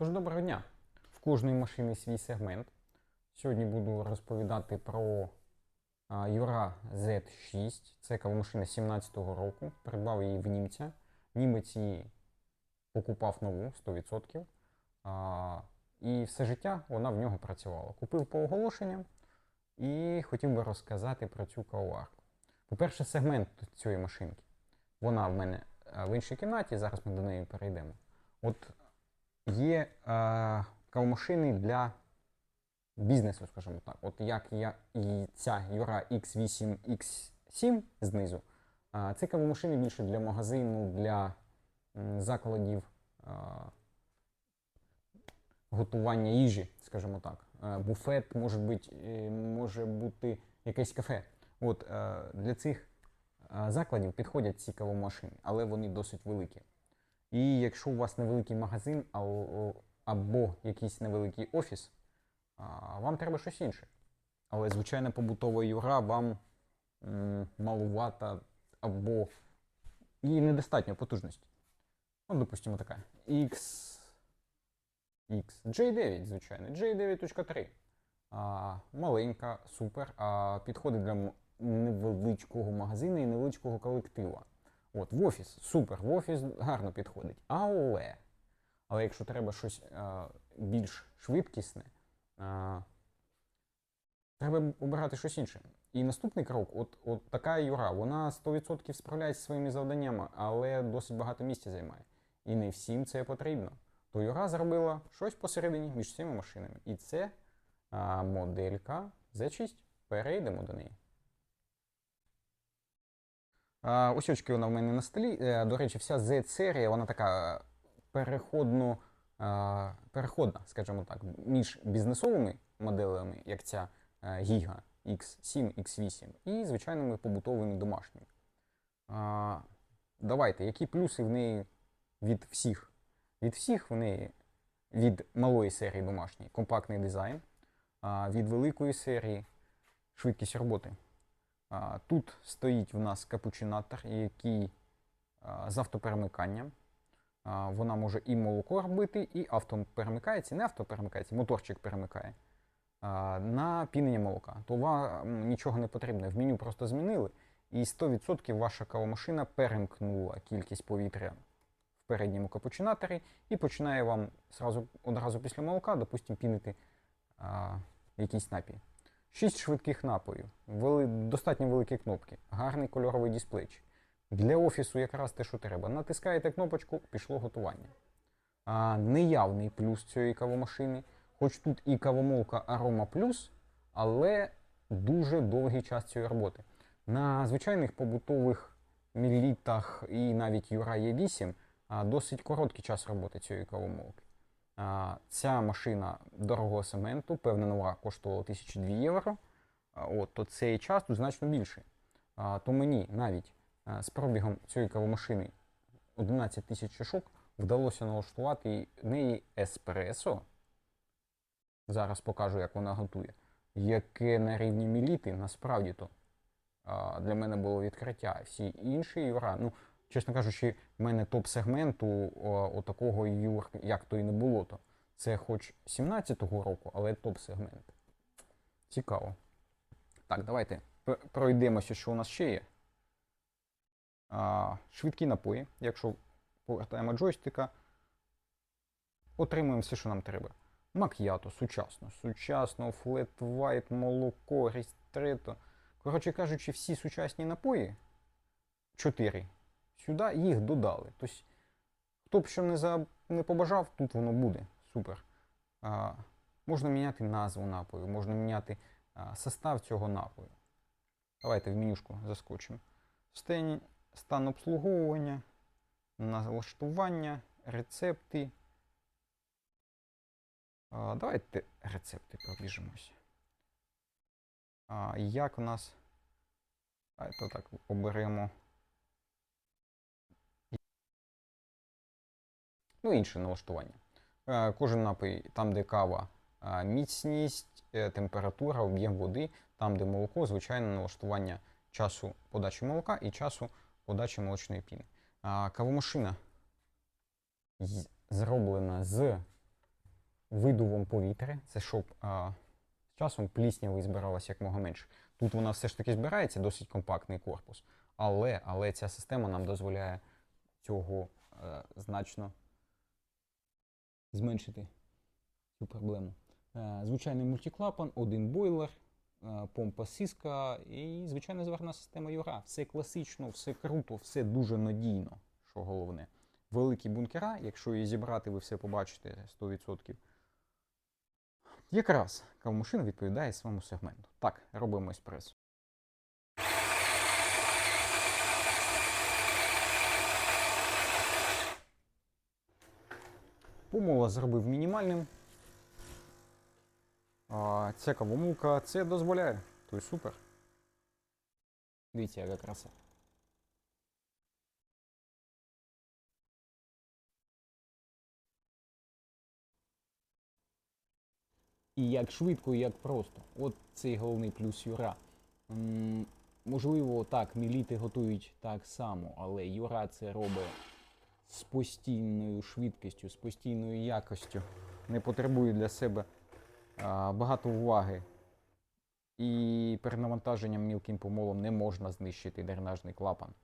Тож доброго дня! В кожної машини свій сегмент. Сьогодні буду розповідати про Юра Z6. Це кавомашина 17-го року. Придбав її в німця. Німець її покупав нову 100%. А, і все життя вона в нього працювала. Купив по оголошенням і хотів би розказати про цю кавоварку. По-перше, сегмент цієї машинки. Вона в мене в іншій кімнаті, зараз ми до неї перейдемо. От є е, кавомашини для бізнесу, скажімо так. От як я і ця Юра X8, X7 знизу, е, це кавомашини більше для магазину, для м, закладів е, готування їжі, скажімо так. Е, буфет може бути, е, може бути якесь кафе. От е, для цих е, закладів підходять ці кавомашини, але вони досить великі. І якщо у вас невеликий магазин або якийсь невеликий офіс, вам треба щось інше. Але звичайна побутова юра вам малувата або їй недостатньо потужності. Ну, допустимо, така. X, X, J9, звичайно, J9.3. А, маленька, супер, а підходить для невеличкого магазину і невеличкого колектива. От, в офіс, супер, в офіс гарно підходить. Але, але якщо треба щось е, більш швидкісне, е, треба обирати щось інше. І наступний крок, от, от така Юра, вона 100% справляється зі своїми завданнями, але досить багато місця займає. І не всім це потрібно. То Юра зробила щось посередині між цими машинами. І це е, моделька Z6. Перейдемо до неї. Ось очки вона в мене на столі. Е, До речі, вся Z-серія, вона така переходно, переходна, скажімо так, між бізнесовими моделями, як ця е, Giga X7, X8, і звичайними побутовими домашніми. Давайте, які плюси в неї від всіх? Від всіх в неї від малої серії домашньої компактний дизайн, від великої серії швидкість роботи. Тут стоїть в нас капучинатор, який з автоперемиканням. Вона може і молоко робити, і автоперемикається, не автоперемикається, моторчик перемикає на пінення молока. То вам нічого не потрібно. В меню просто змінили, і 100% ваша кавомашина перемкнула кількість повітря в передньому капучинаторі і починає вам одразу після молока, допустимо, пінити а, якийсь напій. Шість швидких напоїв, вели, достатньо великі кнопки, гарний кольоровий дисплейчик. Для офісу якраз те, що треба. Натискаєте кнопочку, пішло готування. А, неявний плюс цієї кавомашини, хоч тут і кавомолка Aroma Plus, але дуже довгий час цієї роботи. На звичайних побутових мілітах і навіть Юра Е8 досить короткий час роботи цієї кавомолки. Ця машина дорогого сегменту, певна нова коштувала 1002 євро. От, то цей час тут значно більший. То мені навіть з пробігом цієї кавомашини 11 тисяч чашок вдалося налаштувати неї еспресо. Зараз покажу, як вона готує. Яке на рівні міліти, насправді то для мене було відкриття. Всі інші юра, ну, чесно кажучи, в мене топ-сегменту о, такого юр, як то і не було. то. Це хоч 17-го року, але топ-сегмент. Цікаво. Так, давайте пройдемося, що у нас ще є. А, швидкі напої. Якщо повертаємо джойстика, отримуємо все, що нам треба. Мак'ято, сучасно, сучасно, флет вайт, молоко, рістрето. Коротше кажучи, всі сучасні напої, 4, сюди їх додали. Тобто, хто б що не, за, не побажав, тут воно буде. Супер. А, можна міняти назву напою, можна міняти а, состав цього напою. Давайте в менюшку заскочимо. Стан, стан обслуговування, налаштування, рецепти. А, давайте рецепти пробіжимось. А, як у нас. Давайте так оберемо. Ну, інше налаштування. Е, Кожен напій, там, де кава, е, міцність, е, температура, об'єм води, там, де молоко, звичайне налаштування часу подачі молока і часу подачі молочної піни. Кавомашина зроблена з видувом повітря. Це щоб з часом плісняви збиралася якмога менше. Тут вона все ж таки збирається, досить компактний корпус. Але, але ця система нам дозволяє цього значно зменшити цю проблему. Е, звичайний мультиклапан, один бойлер, е, помпа сіска і звичайна зварна система Юра. Все класично, все круто, все дуже надійно, що головне. Великі бункера, якщо її зібрати, ви все побачите 100%. Якраз кавомашина відповідає своєму сегменту. Так, робимо еспресо. Помола зробив мінімальним. А ця кавомулка це дозволяє. То й супер. Дивіться, яка краса. І як швидко, і як просто. От цей головний плюс Юра. М, Можливо, так, міліти готують так само, але Юра це робить з постійною швидкістю, з постійною якостю. Не потребує для себе а, багато уваги. І перенавантаженням мілким помолом не можна знищити дренажний клапан.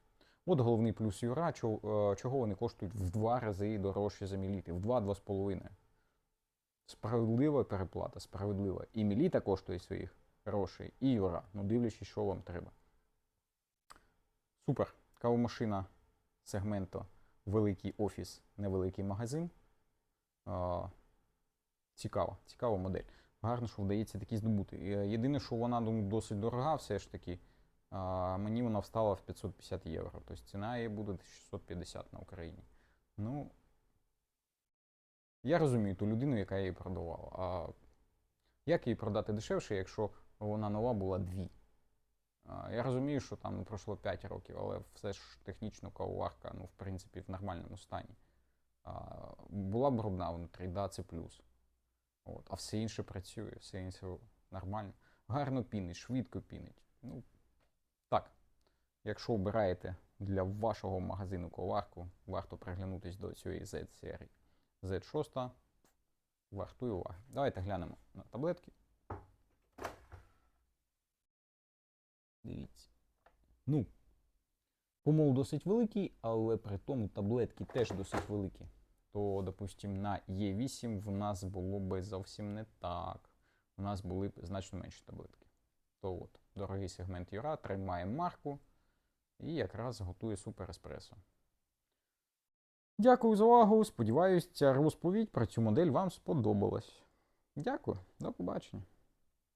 От головний плюс Юра, чого, е, вони коштують в два рази дорожче за міліти, в два-два з половиною. Справедлива переплата, справедлива. І міліта коштує своїх грошей, і Юра, ну дивлячись, що вам треба. Супер. Кавомашина сегменту великий офіс, невеликий магазин. Цікава, цікава модель. Гарно, що вдається такі здобути. Е, Єдине, що вона досить дорога, все ж таки. А, мені вона встала в 550 євро. Тобто ціна її буде 650 на Україні. Ну, я розумію ту людину, яка її продавала. А як її продати дешевше, якщо вона нова була дві? Я розумію, що там пройшло 5 років, але все ж технічно кавоварка, ну, в принципі, в нормальному стані. Була б брудна внутрі, да, це плюс. От, а все інше працює, все інше нормально. Гарно пінить, швидко пінить. Ну, так. Якщо обираєте для вашого магазину коварку, варто приглянутись до цієї Z-серії. Z6 вартує уваги. Давайте глянемо на таблетки. Дивіться. Ну, помол досить великий, але при тому таблетки теж досить великі. То, допустим, на Е8 в нас було би зовсім не так. У нас були б значно менші таблетки. То от, дорогий сегмент Юра тримає марку і якраз готує супер еспресо. Дякую за увагу. Сподіваюсь, ця розповідь про цю модель вам сподобалась. Дякую, до побачення.